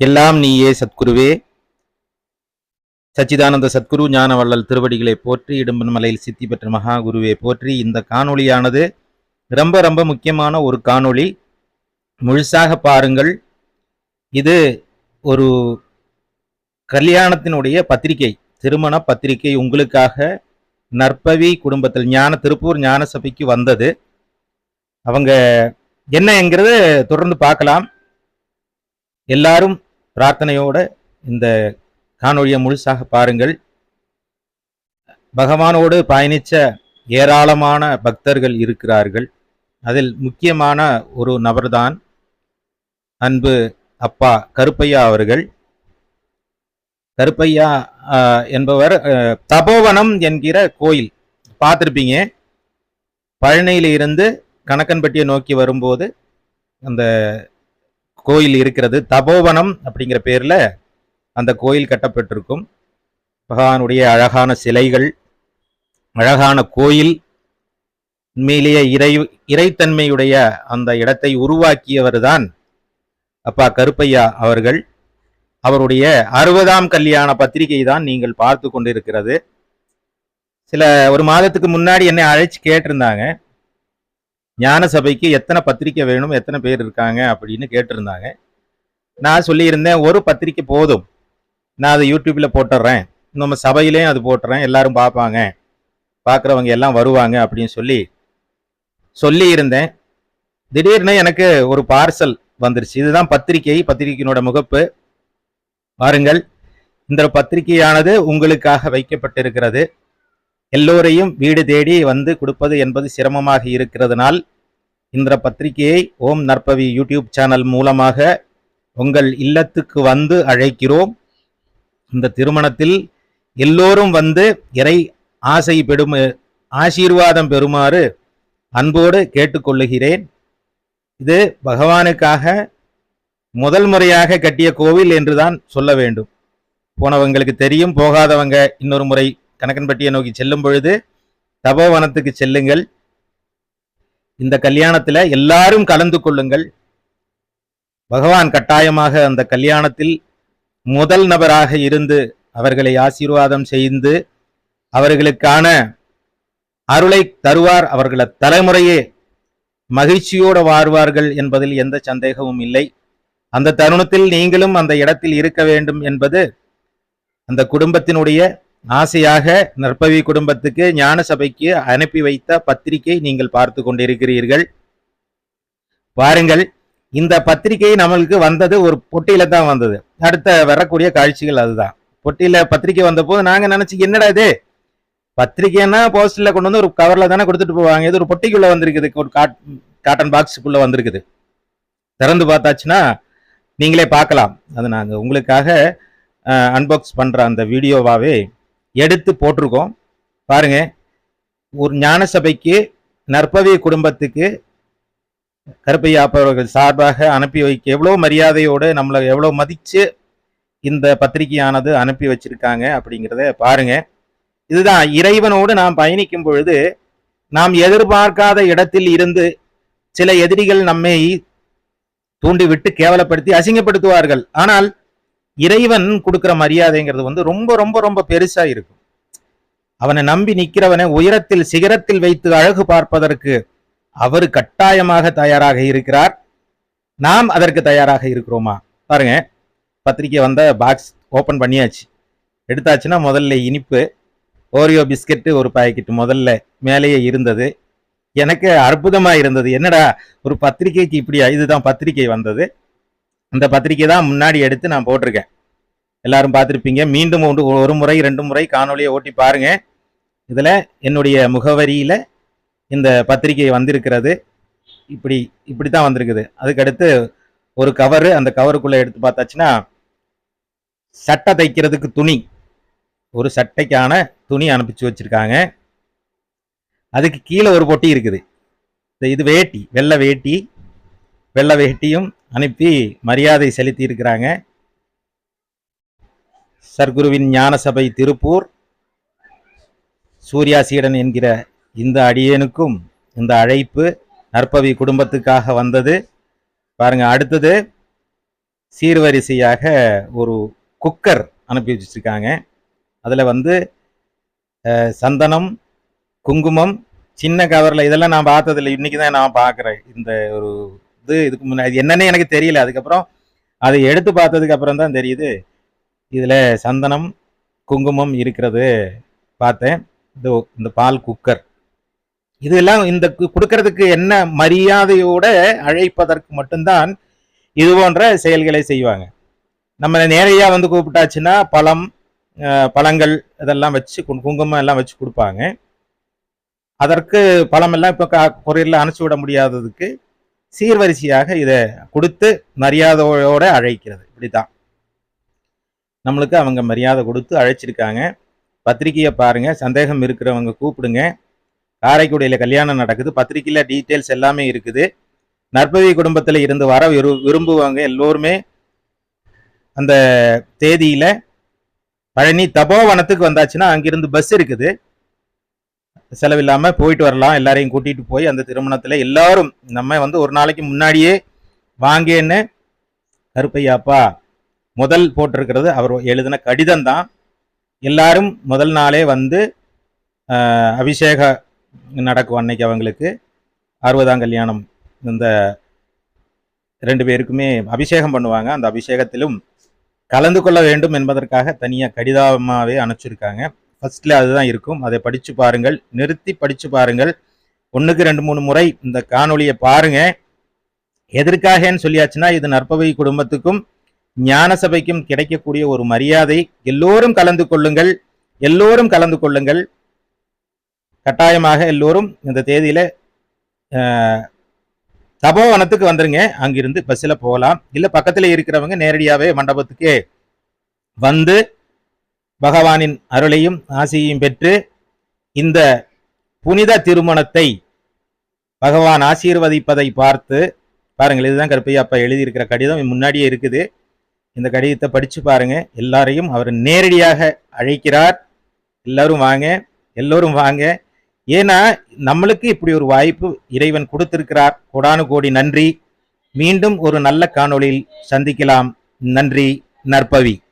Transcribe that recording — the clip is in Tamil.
எல்லாம் நீயே சத்குருவே. சச்சிதானந்த சத்குரு ஞானவள்ளல் திருவடிகளை போற்றி இடும்பன்மலையில் சித்தி பெற்ற மகா குருவே போற்றி. இந்த காணொளியானது ரொம்ப ரொம்ப முக்கியமான ஒரு காணொளி. முழுசாக பாருங்கள். இது ஒரு கல்யாணத்தினுடைய பத்திரிகை திருமண பத்திரிகை உங்களுக்காக நற்பவி குடும்பத்தில் ஞான திருப்பூர் ஞான சபைக்கு வந்தது. அவங்க என்னங்கிறத தொடர்ந்து பார்க்கலாம். எல்லாரும் பிரார்த்தனையோட இந்த காணொளியை முழுசாக பாருங்கள். பகவானோடு பயணிச்ச ஏராளமான பக்தர்கள் இருக்கிறார்கள். அதில் முக்கியமான ஒரு நபர்தான் அன்பு அப்பா கருப்பையா அவர்கள். கருப்பையா என்பவர் தபோவனம் என்கிற கோயில். பார்த்துருப்பீங்க. பழனியிலிருந்து கணக்கன்பட்டியை நோக்கி வரும்போது அந்த கோயில் இருக்கிறது. தபோவனம் அப்படிங்கிற பேரில் அந்த கோயில் கட்டப்பட்டிருக்கும். பகவானுடைய அழகான சிலைகள் அழகான கோயில் உண்மையிலேயே இறை இறைத்தன்மையுடைய அந்த இடத்தை உருவாக்கியவர் தான் அப்பா கருப்பையா அவர்கள். அவருடைய அறுபதாம் கல்யாண பத்திரிகை தான் நீங்கள் பார்த்து கொண்டிருக்கிறது. சில ஒரு மாதத்துக்கு முன்னாடி என்னை அழைச்சி கேட்டிருந்தாங்க. ஞான சபைக்கு எத்தனை பத்திரிக்கை வேணும் எத்தனை பேர் இருக்காங்க அப்படின்னு கேட்டிருந்தாங்க. நான் சொல்லியிருந்தேன் ஒரு பத்திரிக்கை போதும். நான் அதை யூடியூப்பில் போட்டுடுறேன் நம்ம சபையிலையும் அது போட்டுறேன். எல்லாரும் பார்ப்பாங்க. பார்க்குறவங்க எல்லாம் வருவாங்க அப்படின்னு சொல்லி சொல்லியிருந்தேன். திடீர்னு எனக்கு ஒரு பார்சல் வந்துருச்சு. இதுதான் பத்திரிகை பத்திரிகையினோட முகப்பு. பாருங்கள் இந்த பத்திரிகையானது உங்களுக்காக வைக்கப்பட்டிருக்கிறது. எல்லோரையும் வீடு தேடி வந்து கொடுப்பது என்பது சிரமமாக இருக்கிறதுனால் இந்த பத்திரிகையை ஓம் நற்பவி யூடியூப் சேனல் மூலமாக உங்கள் இல்லத்துக்கு வந்து அழைக்கிறோம். இந்த திருமணத்தில் எல்லோரும் வந்து இறை ஆசை பெடும் ஆசீர்வாதம் பெறுமாறு அன்போடு கேட்டுக்கொள்ளுகிறேன். இது பகவானுக்காக முதல் முறையாக கட்டிய கோவில் என்றுதான் சொல்ல வேண்டும். போனவங்களுக்கு தெரியும் போகாதவங்க இன்னொரு முறை கணக்கன்பட்டியை நோக்கி செல்லும் பொழுது தபோவனத்துக்கு செல்லுங்கள். இந்த கல்யாணத்துல எல்லாரும் கலந்து கொள்ளுங்கள். பகவான் கட்டாயமாக அந்த கல்யாணத்தில் முதல் நபராக இருந்து அவர்களை ஆசீர்வாதம் செய்து அவர்களுக்கான அருளை தருவார். அவர்கள தலைமுறையே மகிழ்ச்சியோடு வாழ்வார்கள் என்பதில் எந்த சந்தேகமும் இல்லை. அந்த தருணத்தில் நீங்களும் அந்த இடத்தில் இருக்க வேண்டும் என்பது அந்த குடும்பத்தினுடைய ஆசையாக நற்பவி குடும்பத்துக்கு ஞான சபைக்கு அனுப்பி வைத்த பத்திரிகை நீங்கள் பார்த்து கொண்டிருக்கிறீர்கள். பாருங்கள் இந்த பத்திரிகை நம்மளுக்கு வந்தது ஒரு பொட்டியில தான் வந்தது. அடுத்த வரக்கூடிய காட்சிகள் அதுதான். பொட்டியில பத்திரிகை வந்தபோது நாங்க நினைச்சு என்னடா இது? பத்திரிகைன்னா போஸ்டர்ல கொண்டு வந்து ஒரு கவர்ல தானே கொடுத்துட்டு போவாங்க. இது ஒரு பொட்டிக்குள்ள வந்திருக்குது. ஒரு காட் காட்டன் பாக்ஸுக்குள்ள வந்திருக்குது. திறந்து பார்த்தாச்சுன்னா நீங்களே பார்க்கலாம். அது நாங்கள் உங்களுக்காக அன்பாக்ஸ் பண்ற அந்த வீடியோவாவே எடுத்து போட்டிருக்கோம். பாருங்க ஒரு ஞான சபைக்கு நற்பவி குடும்பத்துக்கு கருப்பையா அவர்கள் சார்பாக அனுப்பி வைக்க எவ்வளோ மரியாதையோடு நம்மளை எவ்வளோ மதித்து இந்த பத்திரிகையானது அனுப்பி வச்சிருக்காங்க அப்படிங்கிறத பாருங்க. இதுதான் இறைவனோடு நாம் பயணிக்கும் பொழுது நாம் எதிர்பார்க்காத இடத்தில் இருந்து சில எதிரிகள் நம்மை தூண்டிவிட்டு கேவலப்படுத்தி அசிங்கப்படுத்துவார்கள். ஆனால் இறைவன் கொடுக்குற மரியாதைங்கிறது வந்து ரொம்ப ரொம்ப ரொம்ப பெருசா இருக்கும். அவனை நம்பி நிற்கிறவனை உயரத்தில் சிகரத்தில் வைத்து அழகு பார்ப்பதற்கு அவர் கட்டாயமாக தயாராக இருக்கிறார். நாம் அதற்கு தயாராக இருக்கிறோமா? பாருங்க பத்திரிக்கை வந்த பாக்ஸ் ஓப்பன் பண்ணியாச்சு. எடுத்தாச்சுன்னா முதல்ல இனிப்பு ஓரியோ பிஸ்கெட்டு ஒரு பாக்கெட் முதல்ல மேலேயே இருந்தது. எனக்கு அற்புதமாக இருந்தது. என்னடா ஒரு பத்திரிக்கைக்கு இப்படியா? இதுதான் பத்திரிக்கை வந்தது. அந்த பத்திரிக்கை தான் முன்னாடி எடுத்து நான் போட்டிருக்கேன். எல்லாரும் பார்த்துருப்பீங்க. மீண்டும் ஒன்று ஒரு முறை ரெண்டு முறை காணொலியை ஓட்டி பாருங்க. இதில் என்னுடைய முகவரியில் இந்த பத்திரிகை வந்திருக்கிறது. இப்படி இப்படி தான் வந்திருக்குது. அதுக்கடுத்து ஒரு கவரு அந்த கவருக்குள்ளே எடுத்து பார்த்தாச்சுன்னா சட்டை தைக்கிறதுக்கு துணி. ஒரு சட்டைக்கான துணி அனுப்பிச்சு வச்சுருக்காங்க. அதுக்கு கீழே ஒரு பொட்டி இருக்குது. இந்த இது வேட்டி வெள்ளை வேட்டி வெள்ளை வேட்டியும் அனுப்பி மரியாதை செலுத்தி இருக்கிறாங்க சர்க்குருவின் ஞான சபை திருப்பூர் சூர்யா சீடன் என்கிற இந்த அடியனுக்கும் இந்த அழைப்பு நற்பவி குடும்பத்துக்காக வந்தது. பாருங்க அடுத்தது சீர்வரிசையாக ஒரு குக்கர் அனுப்பி வச்சிருக்காங்க. அதில் வந்து சந்தனம் குங்குமம் சின்ன கவரில் இதெல்லாம் நான் பார்த்ததில்லை. இன்றைக்கி தான் நான் பார்க்குறேன். இந்த ஒரு இது இதுக்கு முன்னாடி என்னன்னே எனக்கு தெரியல. அதுக்கப்புறம் அதை எடுத்து பார்த்ததுக்கு அப்புறம் தான் தெரியுது. இதில் சந்தனம் குங்குமம் இருக்கிறது பார்த்தேன். இது இந்த பால் குக்கர். இதெல்லாம் இந்த கொடுக்கறதுக்கு என்ன மரியாதையோட அழைப்பதற்கு மட்டும்தான் இது போன்ற செயல்களை செய்வாங்க. நம்ம நேரடியாக வந்து கூப்பிட்டாச்சுன்னா பழம் பழங்கள் இதெல்லாம் வச்சு குங்குமம் எல்லாம் வச்சு கொடுப்பாங்க. அதற்கு பழமெல்லாம் இப்போ கொரியரில் அனுப்பிச்சி விட முடியாததுக்கு சீர்வரிசையாக இதை கொடுத்து மரியாதையோடு அழைக்கிறது. இப்படித்தான். நம்மளுக்கு அவங்க மரியாதை கொடுத்து அழைச்சிருக்காங்க. பத்திரிக்கையை பாருங்கள் சந்தேகம் இருக்கிறவங்க கூப்பிடுங்க. காரைக்குடியில் கல்யாணம் நடக்குது. பத்திரிக்கையில் டீட்டெயில்ஸ் எல்லாமே இருக்குது. நற்பவி குடும்பத்தில் இருந்து வர விரு விரும்புவாங்க எல்லோருமே. அந்த தேதியில் பழனி தபோவனத்துக்கு வந்தாச்சுன்னா அங்கிருந்து பஸ் இருக்குது. செலவில்லாமல் போயிட்டு வரலாம். எல்லாரையும் கூட்டிகிட்டு போய் அந்த திருமணத்தில் எல்லாரும் நம்ம வந்து ஒரு நாளைக்கு முன்னாடியே வாங்கேன்னு கருப்பையாப்பா முதல் போட்டிருக்கிறது. அவர் எழுதின கடிதம் தான் எல்லாரும் முதல் நாளே வந்து அபிஷேக நடக்கும் அன்னைக்கு அவங்களுக்கு. அறுபதாம் கல்யாணம். இந்த ரெண்டு பேருக்குமே அபிஷேகம் பண்ணுவாங்க. அந்த அபிஷேகத்திலும் கலந்து கொள்ள வேண்டும் என்பதற்காக தனியாக கடிதமாகவே அனுப்பிச்சிருக்காங்க. ஃபஸ்ட்டில் அதுதான் இருக்கும். அதை படித்து பாருங்கள். நிறுத்தி படித்து பாருங்கள். ஒன்றுக்கு ரெண்டு மூணு முறை இந்த காணொலியை பாருங்க. எதற்காகன்னு சொல்லியாச்சுன்னா இது நற்பவை குடும்பத்துக்கும் ஞான சபைக்கும் கிடைக்கக்கூடிய ஒரு மரியாதை. எல்லோரும் கலந்து கொள்ளுங்கள். எல்லோரும் கலந்து கொள்ளுங்கள். கட்டாயமாக எல்லோரும் இந்த தேதியில் தபோவனத்துக்கு வந்துருங்க. அங்கிருந்து பஸ்ஸில் போகலாம். இல்லை பக்கத்தில் இருக்கிறவங்க நேரடியாகவே மண்டபத்துக்கு வந்து பகவானின் அருளையும் ஆசையையும் பெற்று இந்த புனித திருமணத்தை பகவான் ஆசீர்வதிப்பதை பார்த்து பாருங்கள் இதுதான் கருப்பையாப்பா எழுதியிருக்கிற கடிதம். முன்னாடியே இருக்குது. இந்த கடிதத்தை படித்து பாருங்க. எல்லாரையும் அவர் நேரடியாக அழைக்கிறார். எல்லாரும் வாங்க. எல்லோரும் வாங்க. ஏன்னா நம்மளுக்கு இப்படி ஒரு வாய்ப்பு இறைவன் கொடுத்திருக்கிறார். கோடானு கோடி நன்றி. மீண்டும் ஒரு நல்ல காணொளியில் சந்திக்கலாம். நன்றி நற்பவி.